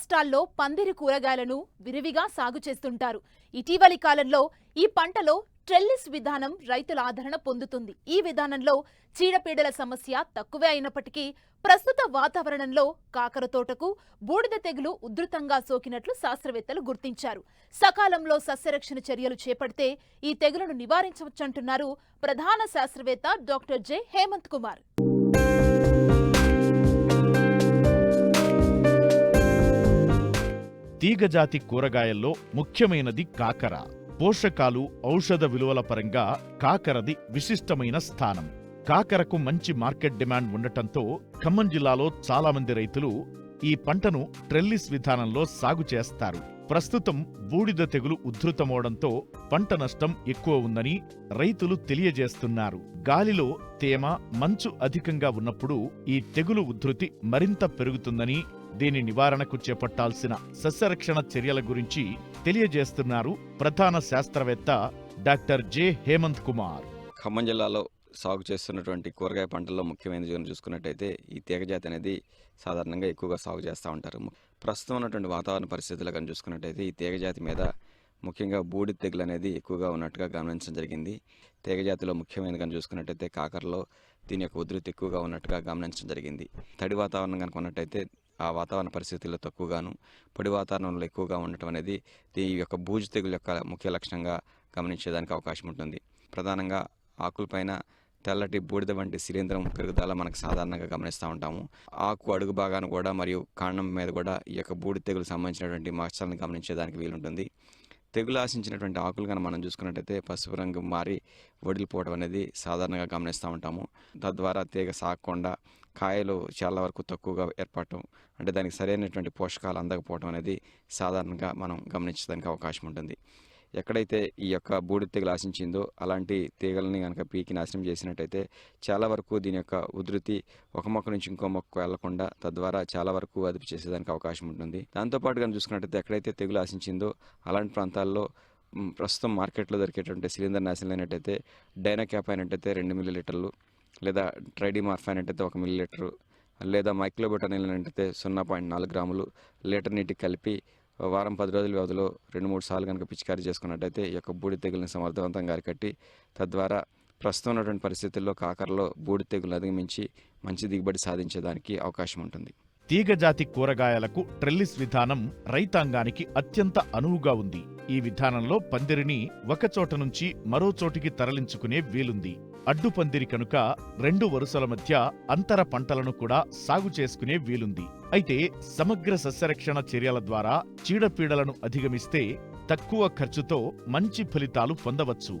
రాష్ట్రాల్లో పందిరి కూరగాయలను విరివిగా సాగు చేస్తుంటారు. ఇటీవలి కాలంలో ఈ పంటలో ట్రెల్లిస్ విధానం రైతుల ఆదరణ పొందుతుంది. ఈ విధానంలో చీడపీడల సమస్య తక్కువే అయినప్పటికీ ప్రస్తుత వాతావరణంలో కాకర తోటకు బూడిద తెగులు ఉధృతంగా సోకినట్లు శాస్త్రవేత్తలు గుర్తించారు. సకాలంలో సస్యరక్షణ చర్యలు చేపడితే ఈ తెగులను నివారించవచ్చంటున్నారు ప్రధాన శాస్త్రవేత్త డాక్టర్ జె హేమంత్ కుమార్. తీగజాతి కూరగాయల్లో ముఖ్యమైనది కాకర. పోషకాలు ఔషధ విలువల పరంగా కాకరది విశిష్టమైన స్థానం. కాకరకు మంచి మార్కెట్ డిమాండ్ ఉండటంతో ఖమ్మం జిల్లాలో చాలామంది రైతులు ఈ పంటను ట్రెల్లిస్ విధానంలో సాగు చేస్తారు. ప్రస్తుతం బూడిద తెగులు ఉద్ధృతమవడంతో పంట నష్టం ఎక్కువ ఉందని రైతులు తెలియజేస్తున్నారు. గాలిలో తేమ మంచు అధికంగా ఉన్నప్పుడు ఈ తెగులు ఉద్ధృతి మరింత పెరుగుతుందని దీని నివారణకు చేపట్టాల్సిన సస్యరక్షణ చర్యల గురించి తెలియజేస్తున్నారు ప్రధాన శాస్త్రవేత్త డాక్టర్ జె. హేమంత్ కుమార్. ఖమ్మం జిల్లాలో సాగు చేస్తున్నటువంటి కూరగాయ పంటల్లో ముఖ్యమైనది కనుక చూసుకున్నట్టయితే ఈ తీగజాతి అనేది సాధారణంగా ఎక్కువగా సాగు చేస్తూ ఉంటారు. ప్రస్తుతం ఉన్నటువంటి వాతావరణ పరిస్థితులు కానీ చూసుకున్నట్టయితే ఈ తీగజాతి మీద ముఖ్యంగా బూడి తెగులు అనేది ఎక్కువగా ఉన్నట్టుగా గమనించడం జరిగింది. తీగజాతిలో ముఖ్యమైనది కానీ చూసుకున్నట్టయితే కాకరలో దీని యొక్క ఉధృతి ఎక్కువగా ఉన్నట్టుగా గమనించడం జరిగింది. తడి వాతావరణం కనుక ఉన్నట్టయితే ఆ వాతావరణ పరిస్థితుల్లో తక్కువగాను పొడి వాతావరణంలో ఎక్కువగా ఉండటం అనేది ఈ యొక్క బూజు తెగులు యొక్క ముఖ్య లక్షణంగా గమనించేదానికి అవకాశం ఉంటుంది. ప్రధానంగా ఆకులపైన తెల్లటి బూడిద వంటి శిలీంధ్రం పెరుగుదల మనకు సాధారణంగా గమనిస్తూ ఉంటాము. ఆకు అడుగు భాగాన్ని కూడా మరియు కాండం మీద కూడా ఈ యొక్క బూడిద తెగులు సంబంధించినటువంటి మచ్చలను గమనించేదానికి వీలుంటుంది. తెగులు ఆశించినటువంటి ఆకులు కానీ మనం చూసుకున్నట్టయితే పసుపు రంగు మారి వడిలిపోవడం అనేది సాధారణంగా గమనిస్తూ ఉంటాము. తద్వారా తీగ సాగకుండా కాయలు చాలా వరకు తక్కువగా ఏర్పడటం అంటే దానికి సరైనటువంటి పోషకాలు అందకపోవడం అనేది సాధారణంగా మనం గమనించడానికి అవకాశం ఉంటుంది. ఎక్కడైతే ఈ యొక్క బూడిద తెగులు ఆశించిందో అలాంటి తీగలని కనుక పీకి నాశనం చేసినట్టయితే చాలా వరకు దీని యొక్క ఉధృతి ఒక మొక్క నుంచి ఇంకో మొక్క వెళ్ళకుండా తద్వారా చాలా వరకు అదుపు చేసేదానికి అవకాశం ఉంటుంది. దాంతోపాటు కనుక చూసుకున్నట్టయితే ఎక్కడైతే తెగులు ఆశించిందో అలాంటి ప్రాంతాల్లో ప్రస్తుతం మార్కెట్లో దొరికేటువంటి సిలిండర్ నాశనం అయినట్టయితే డైనాక్యాప్ అయినట్టయితే రెండు మిల్లీ లీటర్లు లేదా ట్రైడీమార్ఫ్ అయినట్టయితే ఒక మిల్లీ లీటరు లేదా మైక్లోబెటనిల్ అయినట్టయితే సున్నా పాయింట్ నాలుగు గ్రాములు లీటర్ నీటికి కలిపి వారం పది రోజుల వ్యవధిలో రెండు మూడు సార్లు కనుక పిచికారీ చేసుకున్నట్టయితే ఈ యొక్క బూడి తెగులను సమర్థవంతంగా అరికట్టి తద్వారా ప్రస్తుతం ఉన్నటువంటి పరిస్థితుల్లో కాకరలో బూడి తెగులు అధిగమించి మంచి దిగుబడి సాధించేదానికి అవకాశం ఉంటుంది. తీగజాతి కూరగాయలకు ట్రెల్లిస్ విధానం రైతాంగానికి అత్యంత అనువుగా ఉంది. ఈ విధానంలో పందిరిని ఒకచోట నుంచి మరో చోటికి తరలించుకునే వీలుంది. అడ్డు పందిరి కనుక రెండు వరుసల మధ్య అంతర పంటలను కూడా సాగు చేసుకునే వీలుంది. అయితే సమగ్ర సస్యరక్షణ చర్యల ద్వారా చీడపీడలను అధిగమిస్తే తక్కువ ఖర్చుతో మంచి ఫలితాలు పొందవచ్చు.